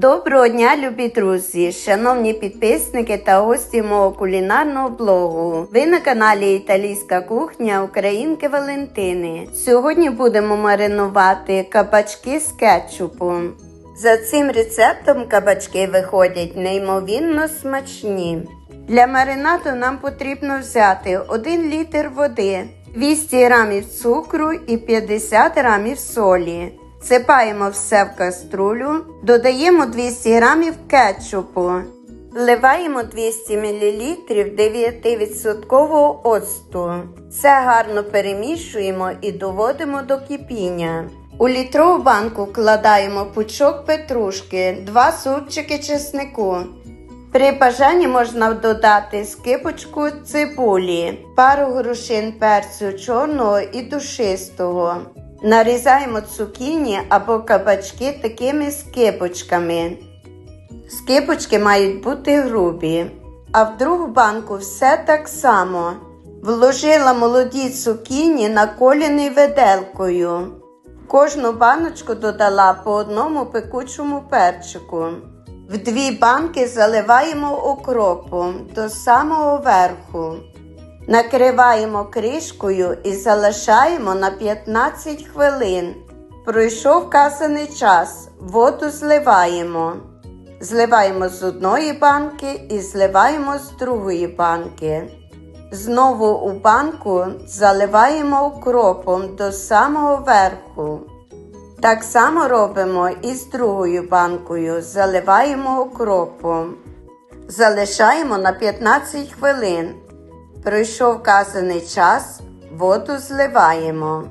Доброго дня, любі друзі, шановні підписники та гості мого кулінарного блогу. Ви на каналі Італійська кухня Українки Валентини. Сьогодні будемо маринувати кабачки з кетчупом. За цим рецептом кабачки виходять неймовірно смачні. Для маринаду нам потрібно взяти 1 літр води, 200 г цукру і 50 г солі. Сипаємо все в каструлю, додаємо 200 г кетчупу, вливаємо 200 мл 9% оцту. Все гарно перемішуємо і доводимо до кипіння. У літрову банку вкладаємо пучок петрушки, 2 супчики чеснику. При бажанні можна додати скипочку цибулі, пару грушин перцю чорного і душистого. Нарізаємо цукіні або кабачки такими скипочками. Скипочки мають бути грубі. А в другу банку все так само. Вложила молоді цукіні наколені виделкою. Кожну баночку додала по одному пекучому перчику. В дві банки заливаємо окропом до самого верху. Накриваємо кришкою і залишаємо на 15 хвилин. Пройшов вказаний час, воду зливаємо. Зливаємо з одної банки і зливаємо з другої банки. Знову у банку заливаємо окропом до самого верху. Так само робимо і з другою банкою. Заливаємо окропом. Залишаємо на 15 хвилин. Пройшов вказаний час, воду зливаємо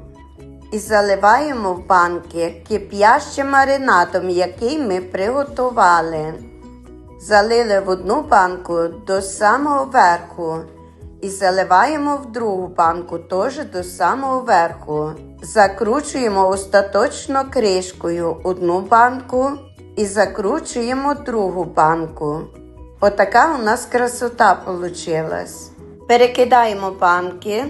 і заливаємо в банки кип'ящим маринадом, який ми приготували. Залили в одну банку до самого верху і заливаємо в другу банку теж до самого верху. Закручуємо остаточно кришкою одну банку і закручуємо другу банку. Отака у нас красота получилась. Перекидаємо банки,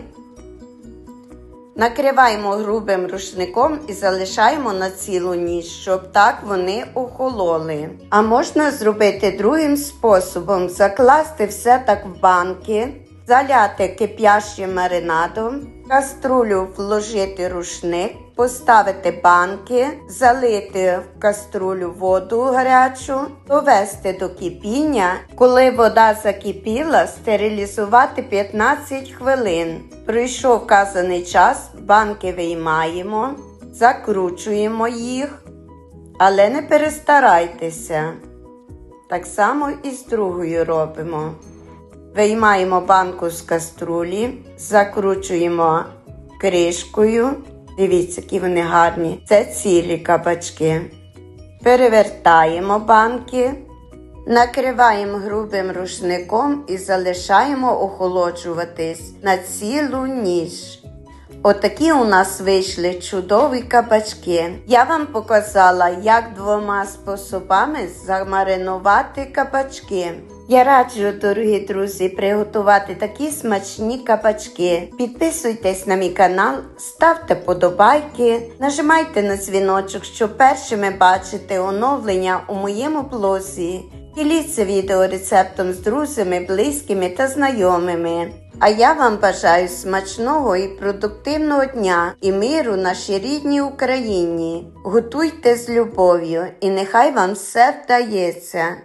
накриваємо грубим рушником і залишаємо на цілу ніч, щоб так вони охололи. А можна зробити другим способом: закласти все так в банки, заляти кип'ящим маринадом, в каструлю вложити рушник, поставити банки, залити в каструлю воду гарячу, довести до кипіння. Коли вода закипіла, стерилізувати 15 хвилин. Пройшов вказаний час, банки виймаємо, закручуємо їх, але не перестарайтеся. Так само і з другою робимо. Виймаємо банку з каструлі, закручуємо кришкою. Дивіться, які вони гарні. Це цілі кабачки. Перевертаємо банки, накриваємо грубим рушником і залишаємо охолоджуватись на цілу ніч. Отакі у нас вийшли чудові кабачки. Я вам показала, як двома способами замаринувати кабачки. Я раджу, дорогі друзі, приготувати такі смачні кабачки. Підписуйтесь на мій канал, ставте подобайки, нажимайте на дзвіночок, щоб першими бачити оновлення у моєму блозі. Діліться відеорецептом з друзями, близькими та знайомими. А я вам бажаю смачного і продуктивного дня і миру нашій рідній Україні. Готуйте з любов'ю і нехай вам все вдається.